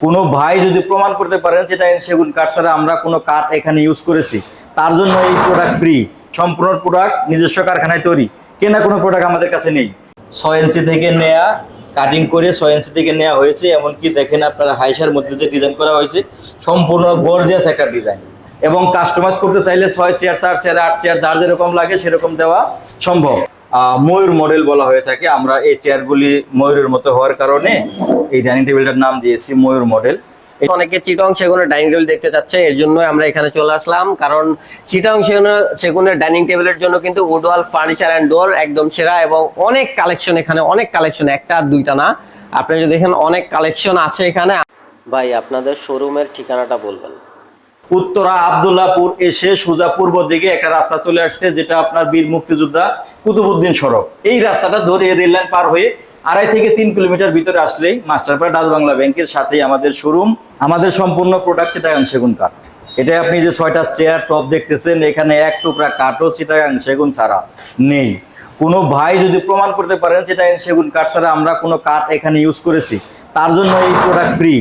কোনো ভাই যদি প্রমাণ করতে পারেন সেটা সেগুন কাঠ ছাড়া আমরা কোনো কাঠ এখানে ইউজ করেছি, তার জন্য এই প্রোডাক্ট ফ্রি সম্পূর্ণ প্রোডাক্ট নিজস্ব কারখানায় তৈরি, কেনা কোনো প্রোডাক্ট আমাদের কাছে নেই। ছয় ইঞ্চি থেকে নেয়া কাটিং করে ছয় ইঞ্চি থেকে নেওয়া হয়েছে, এমনকি দেখেন আপনারা হাইসার মধ্যে যে ডিজাইন করা হয়েছে, সম্পূর্ণ গর্জিয়াস একটা ডিজাইন এবং কাস্টমাইজ করতে চাইলে ছয় চেয়ার চার চেয়ার আট চেয়ার যার যেরকম লাগে সেরকম দেওয়া সম্ভব। ময়ূর মডেল বলা হয়ে থাকে। আমরা এই চেয়ারগুলি ময়ূরের মতো হওয়ার কারণে এই ডাইনিং টেবিলটার নাম দিয়েছি ময়ূর মডেল অনেকে চিটং সেগুনের ডাইনিং টেবিল দেখতে চাচ্ছে এর জন্য আমরা এখানে চলে আসলাম। কারণ চিটং সেগুনের সেগুনের ডাইনিং টেবিলের জন্য কিন্তু উডওয়াল ফার্নিচার অ্যান্ড ডোর একদম সেরা এবং অনেক কালেকশন এখানে অনেক কালেকশন একটা আর দুইটা না। আপনি যদি দেখেন অনেক কালেকশন আছে এখানে। ভাই আপনাদের শোরুমের ঠিকানাটা বলবেন। উত্তরা আবদুল্লাপুর এসে সোজা পূর্ব দিকে একটা রাস্তা চলে আসছে যেটা আপনার বীর মুক্তিযোদ্ধা কুতুবুদ্দিন সড়ক। এই রাস্তাটা ধরে রেল লাইন পার হয়ে আড়াই থেকে তিন কিলোমিটার ভিতরে আসলেই মাস্টারপাড়া ডাচ বাংলা ব্যাংকের সাথেই আমাদের শোরুম আমাদের সম্পূর্ণ প্রোডাক্ট চিটাগাং সেগুন কাঠ এটা আপনি যে ছয়টা চেয়ার টপ দেখতেছেন, এখানে এক টুকরা কাঠও চিটাগাং সেগুন ছাড়া নেই। কোনো ভাই যদি প্রমাণ করতে পারেন চিটাগাং সেগুন কাঠ ছাড়া আমরা কোনো কাঠ এখানে ইউজ করেছি। তার জন্য এই প্রোডাক্ট ফ্রি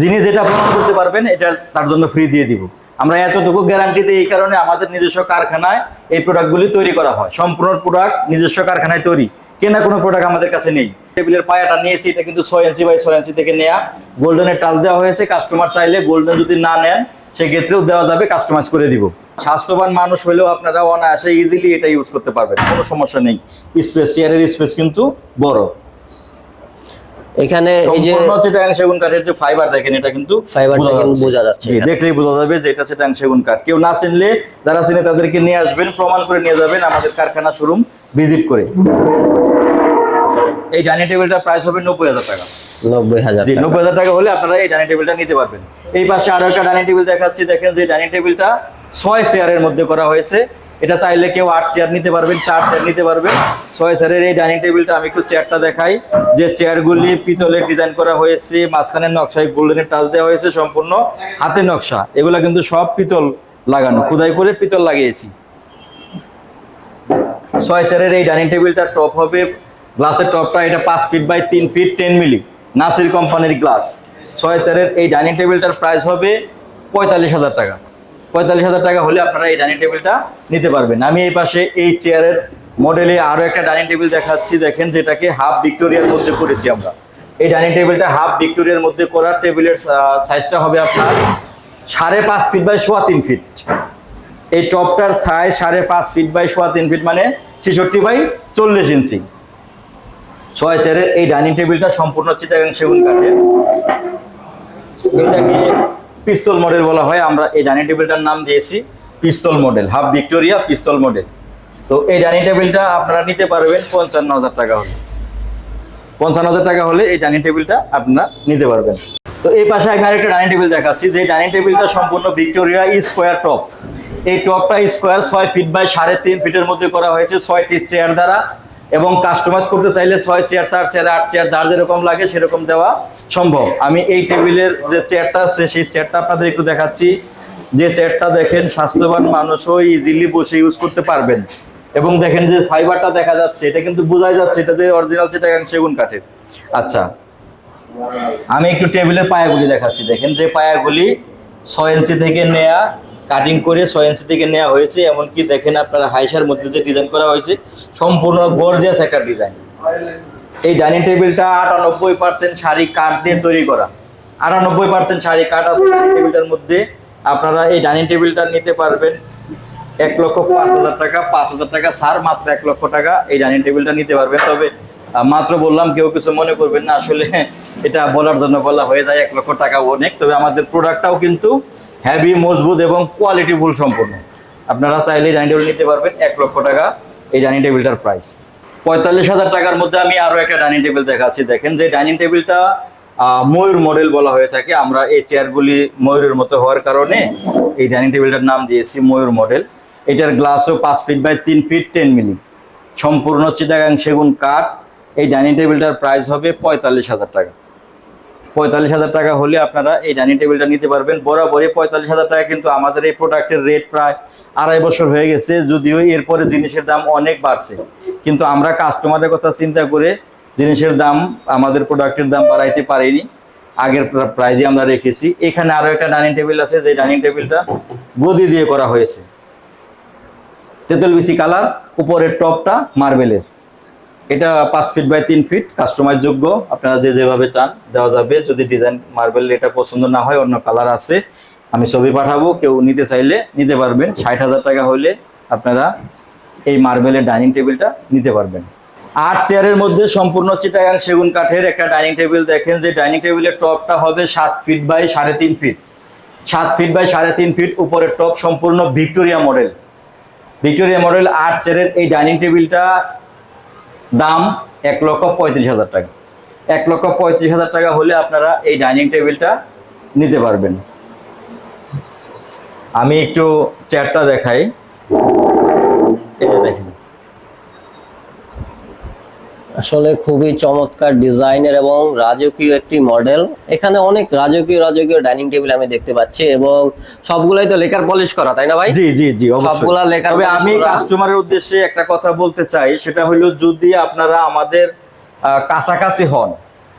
যিনি যেটা প্রমাণ করতে পারবেন, এটা তার জন্য ফ্রি দিয়ে দিব। আমরা এতটুকু গ্যারান্টি দিই এই কারণে আমাদের নিজস্ব কারখানায় এই প্রোডাক্টগুলি তৈরি করা হয়। সম্পূর্ণ প্রোডাক্ট নিজস্ব কারখানায় তৈরি। কেনা কোনো প্রোডাক্ট আমাদের কাছে নেই। টেবিলের পায়াটা নিয়েছি, এটা কিন্তু ছয় ইঞ্চি বাই ছয় ইঞ্চি থেকে নেওয়া গোল্ডেনের টাচ দেওয়া হয়েছে কাস্টমার চাইলে গোল্ডেন যদি না নেন, সেক্ষেত্রেও দেওয়া যাবে কাস্টমাইজ করে দিব। স্বাস্থ্যবান মানুষ হলেও আপনারা অনায়াসে ইজিলি এটা ইউজ করতে পারবেন, কোনো সমস্যা নেই। স্পেস চেয়ারের স্পেস কিন্তু বড়। এখানে এই যে সেগুন কাঠের যে ফাইবার দেখেন এটা কিন্তু ফাইবারটা কিন্তু বোঝা যাচ্ছে জি দেখলেই বোঝা যাবে যে এটা সেগুন কাঠ। কেউ না চিনলে যারা চিনে তাদেরকে নিয়ে আসবেন প্রমাণ করে নিয়ে যাবেন আমাদের কারখানা শোরুম ভিজিট করে। এই ডাইনিং টেবিলটার প্রাইস হবে নব্বই হাজার টাকা। নব্বই হাজার জি। নব্বই হাজার টাকা হলে আপনারা এই ডাইনিং টেবিলটা নিতে পারবেন। এই পাশে আরও একটা ডাইনিং টেবিল দেখাচ্ছি। দেখেন যে ডাইনিং টেবিলটা ছয় চেয়ারের মধ্যে করা হয়েছে। এটা চাইলে কেউ আট চেয়ার নিতে পারবেন, চার চেয়ার নিতে পারবেন। ছয় চেয়ারের এই ডাইনিং টেবিলটা আমি একটু চেয়ারটা দেখাই। যে চেয়ারগুলি পিতলের ডিজাইন করা হয়েছে মাঝখানের নকশায় গোল্ডেনের টাচ দেওয়া হয়েছে সম্পূর্ণ। হাতের নকশা, এগুলো কিন্তু সব পিতল লাগানো, খোদাই করে পিতল লাগিয়েছি। ছয় চেয়ারের এই ডাইনিং টেবিলটার টপ হবে গ্লাসের টপটা এটা পাঁচ ফিট বাই তিন ফিট টেন মিলি নাসির কোম্পানির গ্লাস ছয় চেয়ারের এই ডাইনিং টেবিলটার প্রাইস হবে পঁয়তাল্লিশ হাজার টাকা। পঁয়তাল্লিশ হাজার টাকা হলে আপনারা এই ডাইনিং টেবিলটা নিতে পারবেন। আমি এই পাশে এই চেয়ারের মডেলে আরও একটা ডাইনিং টেবিল দেখাচ্ছি। দেখেন যেটাকে হাফ ভিক্টোরিয়ার মধ্যে করেছি আমরা। এই ডাইনিং টেবিলটা হাফ ভিক্টোরিয়ার মধ্যে করার টেবিলের সাইজটা হবে আপনার সাড়ে পাঁচ ফিট বাই সোয়া তিন ফিট এই টপটার সাইজ সাড়ে পাঁচ ফিট বাই সোয়া তিন ফিট মানে ছেষট্টি বাই চল্লিশ ইঞ্চি ছয় চেয়ারের এই ডাইনিং টেবিলটা সম্পূর্ণ চিটাগাং সেগুন কাঠের। এটাকে পিস্তল মডেল বলা হয়, আমরা এই ডাইনিং টেবিলটার নাম দিয়েছি pistol model, half Victoria pistol model. তো এই ডাইনিং টেবিলটা আপনারা নিতে পারবেন পঞ্চান্ন হাজার টাকা হলে। পঞ্চান্ন হাজার টাকা হলে এই ডাইনিং টেবিলটা আপনারা নিতে পারবেন। তো এই পাশে আমি আরেকটা ডাইনিং টেবিল দেখাচ্ছি, যে ডাইনিং টেবিলটা সম্পূর্ণ ভিক্টোরিয়া স্কোয়ার টপ। এই টপটা স্কোয়ার ছয় ফিট বাই সাড়ে তিন ফিটের মধ্যে করা হয়েছে, ছয়টি চেয়ার দ্বারা। এবং কাস্টমাইজ করতে চাইলে ছয় চেয়ার চার চেয়ার আট চেয়ার যার যেরকম লাগে সেরকম দেওয়া সম্ভব। আমি এই টেবিলের যে চেয়ারটা আছে, সেই চেয়ারটা আপনাদের একটু দেখাচ্ছি। যে চেয়ারটা দেখেন, স্বাস্থ্যবান মানুষও ইজিলি বসে ইউজ করতে পারবেন। এবং দেখেন যে ফাইবারটা দেখা যাচ্ছে, এটা কিন্তু বোঝাই যাচ্ছে, এটা যে অরিজিনাল চিটাগাং সেগুন কাঠের। আচ্ছা আমি একটু টেবিলের পায়াগুলি দেখাচ্ছি। দেখেন যে পায়াগুলি ছয় ইঞ্চি থেকে নেয়া কাটিং করে ছয় থেকে নেওয়া হয়েছে, এমনকি দেখেন আপনারা হাইসার মধ্যে যে ডিজাইন করা হয়েছে, সম্পূর্ণ গর্জিয়াস একটা ডিজাইন এই ডাইনিং টেবিলটা আটানব্বই পার্সেন্ট শাড়ি কাঠ দিয়ে তৈরি করা। আটানব্বই পার্সেন্ট শাড়ি কাঠ আছে ডাইনিং টেবিলটার মধ্যে। আপনারা এই ডাইনিং টেবিলটা নিতে পারবেন এক লক্ষ পাঁচ হাজার টাকা, পাঁচ হাজার টাকা ছাড়, মাত্র এক লক্ষ টাকা এই ডাইনিং টেবিলটা নিতে পারবেন। তবে মাত্র বললাম, কেউ কিছু মনে করবেন না, আসলে এটা বলার জন্য বলা হয়ে যায়, এক লক্ষ টাকা অনেক। তবে আমাদের প্রোডাক্টটাও কিন্তু হ্যাভি মজবুত এবং কোয়ালিটি ফুল সম্পূর্ণ। আপনারা চাইলে ডাইনিং টেবিল নিতে পারবেন এক লক্ষ টাকা। এই ডাইনিং টেবিলটার প্রাইস পঁয়তাল্লিশ হাজার টাকার মধ্যে আমি আরও একটা ডাইনিং টেবিল দেখাচ্ছি। দেখেন যে ডাইনিং টেবিলটা ময়ূর মডেল বলা হয়ে থাকে। আমরা এই চেয়ারগুলি ময়ূরের মতো হওয়ার কারণে এই ডাইনিং টেবিলটার নাম দিয়েছি ময়ূর মডেল এটার গ্লাসও পাঁচ ফিট বাই তিন ফিট টেন মিলি সম্পূর্ণ চিটাগাং সেগুন কাঠ। এই ডাইনিং টেবিলটার প্রাইস হবে পঁয়তাল্লিশ হাজার টাকা। পঁয়তাল্লিশ হাজার টাকা হলে আপনারা এই ডাইনিং টেবিলটা নিতে পারবেন। বরাবরই পঁয়তাল্লিশ হাজার টাকা কিন্তু আমাদের এই প্রোডাক্টের রেট প্রায় আড়াই বছর হয়ে গেছে, যদিও এরপরে জিনিসের দাম অনেক বাড়ছে। কিন্তু আমরা কাস্টমারের কথা চিন্তা করে জিনিসের দাম, আমাদের প্রোডাক্টের দাম বাড়াইতে পারিনি। আগের প্রাইজে আমরা রেখেছি। এখানে আরও একটা ডাইনিং টেবিল আছে, যে ডাইনিং টেবিলটা গদি দিয়ে করা হয়েছে। তেঁতুল বিসি কালার, উপরের টপটা মার্বেলের। এটা পাঁচ ফিট বাই তিন ফিট কাস্টমাইজ যোগ্য। আপনারা যে যেভাবে চান, দেওয়া যাবে। যদি ডিজাইন মার্বেল এটা পছন্দ না হয়, অন্য কালার আছে, আমি ছবি পাঠাবো। কেউ নিতে চাইলে নিতে পারবেন। ষাট হাজার টাকা হলে আপনারা এই মার্বেলের ডাইনিং টেবিলটা নিতে পারবেন। আট চেয়ারের মধ্যে সম্পূর্ণ চিটাগাং সেগুন কাঠের একটা ডাইনিং টেবিল দেখেন যে ডাইনিং টেবিলের টপটা হবে সাত ফিট বাই সাড়ে তিন ফিট সাত ফিট বাই সাড়ে তিন ফিট উপরের টপ সম্পূর্ণ ভিক্টোরিয়া মডেল ভিক্টোরিয়া মডেল আট চেয়ারের এই ডাইনিং টেবিলটা দাম এক লক্ষ পঁয়ত্রিশ হাজার টাকা। এক লক্ষ পঁয়ত্রিশ হাজার টাকা হলে আপনারা এই ডাইনিং টেবিলটা নিতে পারবেন। আমি একটু চেয়ারটা দেখাই। এই দেখেন। আসলে খুবই চমৎকার ডিজাইনের এবং রাজকীয় একটি মডেল। এখানে অনেক রাজকীয় রাজকীয় ডাইনিং টেবিল আমি দেখতে পাচ্ছি এবং সবগুলাই তো লেকার পলিশ করা তাই না ভাই? জি জি জি সবগুলা লেখার তবে আমি কাস্টমারের উদ্দেশ্যে একটা কথা বলতে চাই সেটা হলো যদি আপনারা আমাদের কাছাকাছি হন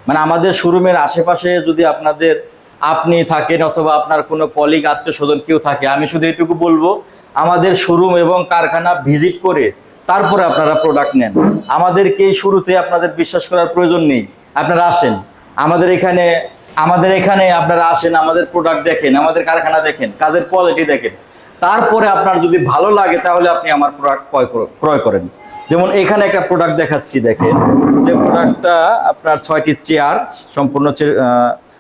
মানে আমাদের শোরুমের আশেপাশে যদি আপনাদের আপনি থাকেন অথবা আপনার কোনো কলিগ আত্মীয় স্বজন কেউ থাকে আমি শুধু এটুকু বলব আমাদের শোরুম এবং কারখানা ভিজিট করে তারপরে আপনারা প্রোডাক্ট নেন। আমাদেরকে শুরুতে আপনাদের বিশ্বাস করার প্রয়োজন নেই। আপনারা আসেন। আমাদের এখানে আমাদের এখানে আপনারা আসেন, আমাদের প্রোডাক্ট দেখেন, আমাদের কারখানা দেখেন, কাজের কোয়ালিটি দেখেন। তারপরে আপনার যদি ভালো লাগে, তাহলে আপনি আমার প্রোডাক্ট ক্রয় ক্রয় করেন। যেমন এখানে একটা প্রোডাক্ট দেখাচ্ছি, দেখেন। যে প্রোডাক্টটা আপনার ছয়টি চেয়ার সম্পূর্ণ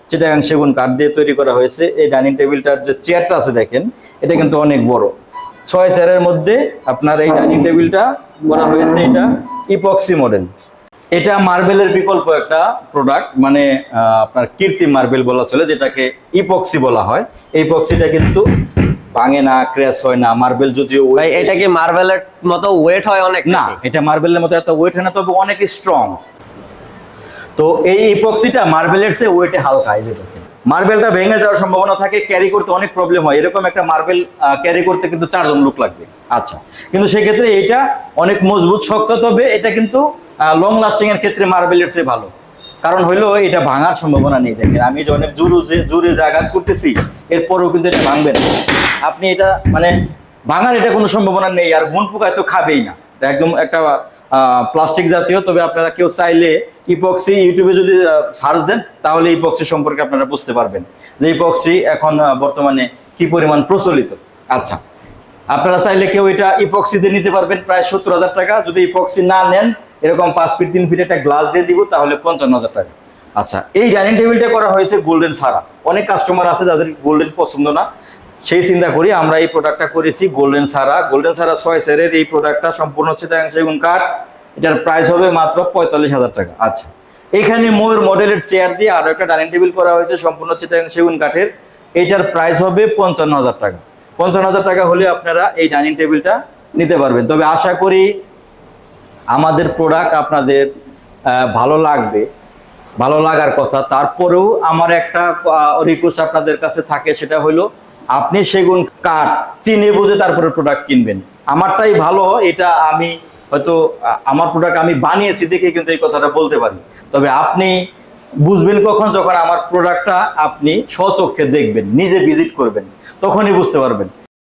চিটাগাং সেগুন কাঠ দিয়ে তৈরি করা হয়েছে। এই ডাইনিং টেবিলটার যে চেয়ারটা আছে, দেখেন, এটা কিন্তু অনেক বড়। ছয় চেয়ারের মধ্যে আপনার এই ডাইনিং টেবিলটা করা হয়েছে এটা ইপক্সি মডেল এটা মার্বেলের বিকল্প একটা প্রোডাক্ট মানে আপনার কীর্তি মার্বেল বলা চলে যেটাকে ইপক্সি বলা হয়। এই ইপক্সিটা কিন্তু ভাঙে না ক্র্যাশ হয় না। মার্বেল যদিও এটা কি মার্বেলের মতো ওয়েট হয় অনেক না এটা মার্বেলের মতো এত ওয়েট হয় না তবে অনেক স্ট্রং তো এই ইপক্সিটা মার্বেলের চেয়ে ওয়েটে হালকা এই যে মার্বেলটা ভেঙে যাওয়ার সম্ভাবনা থাকে ক্যারি করতে অনেক প্রবলেম হয়। এরকম একটা মার্বেল ক্যারি করতে কিন্তু চারজন লোক লাগবে। আচ্ছা কিন্তু সেক্ষেত্রে এটা অনেক মজবুত, শক্ত, তবে এটা কিন্তু লং লাস্টিং এর ক্ষেত্রে মার্বেলের চেয়ে ভালো। কারণ হইল এটা ভাঙার সম্ভাবনা নেই, দেখেন। আমি যে অনেক জোরে জোরে যে আঘাত করতেছি, এরপরেও কিন্তু এটা ভাঙবে না। আপনি এটা মানে ভাঙার এটা কোনো সম্ভাবনা নেই, আর ঘুন পোকায় তো খাবেই না। একদম একটা প্লাস্টিক জাতীয়, তবে আপনারা কেউ চাইলে ইপক্সি ইউটিউবে যদি সার্চ দেন, তাহলে ইপক্সি সম্পর্কে আপনারা বুঝতে পারবেন যে ইপক্সি এখন বর্তমানে কি পরিমাণ প্রচলিত। আচ্ছা আপনারা চাইলে কেউ এটা ইপক্সিতে নিতে পারবেন, প্রায় সত্তর হাজার টাকা। যদি ইপক্সি না নেন, এরকম পাঁচ ফিট তিন ফিট একটা গ্লাস দিয়ে দিব, তাহলে পঞ্চান্ন হাজার টাকা। আচ্ছা এই ডাইনিং টেবিলটা করা হয়েছে গোল্ডেন ছাড়া। অনেক কাস্টমার আছে যাদের গোল্ডেন পছন্দ না। সেই চিন্তা করি আমরা এই প্রোডাক্টটা করেছি গোল্ডেন সারা গোল্ডেন সারা ছয় সেরের এই প্রোডাক্টটা সম্পূর্ণ চিটাগাং সেগুন কাঠ এটার প্রাইস হবে মাত্র পঁয়তাল্লিশ হাজার টাকা। আচ্ছা এখানে ময়ূর মডেলের চেয়ার দিয়ে আরও একটা ডাইনিং টেবিল করা হয়েছে, সম্পূর্ণ চিটাগাং সেগুন কাঠের এটার প্রাইস হবে পঞ্চান্ন হাজার টাকা। পঞ্চান্ন হাজার টাকা হলে আপনারা এই ডাইনিং টেবিলটা নিতে পারবেন। তবে আশা করি আমাদের প্রোডাক্ট আপনাদের ভালো লাগবে। ভালো লাগার কথা। তারপরেও আমার একটা রিকোয়েস্ট আপনাদের কাছে থাকে, সেটা হলো আপনি সেগুন কাঠ চিনে বুঝে তারপরে প্রোডাক্ট কিনবেন। আমারটাই ভালো, এটা আমি হয়তো, আমার প্রোডাক্ট আমি বানিয়েছি দেখে কিন্তু এই কথাটা বলতে পারি। তবে আপনি বুঝবেন কখন যখন আমার প্রোডাক্টটা আপনি স্বচক্ষে দেখবেন, নিজে ভিজিট করবেন, তখনই বুঝতে পারবেন।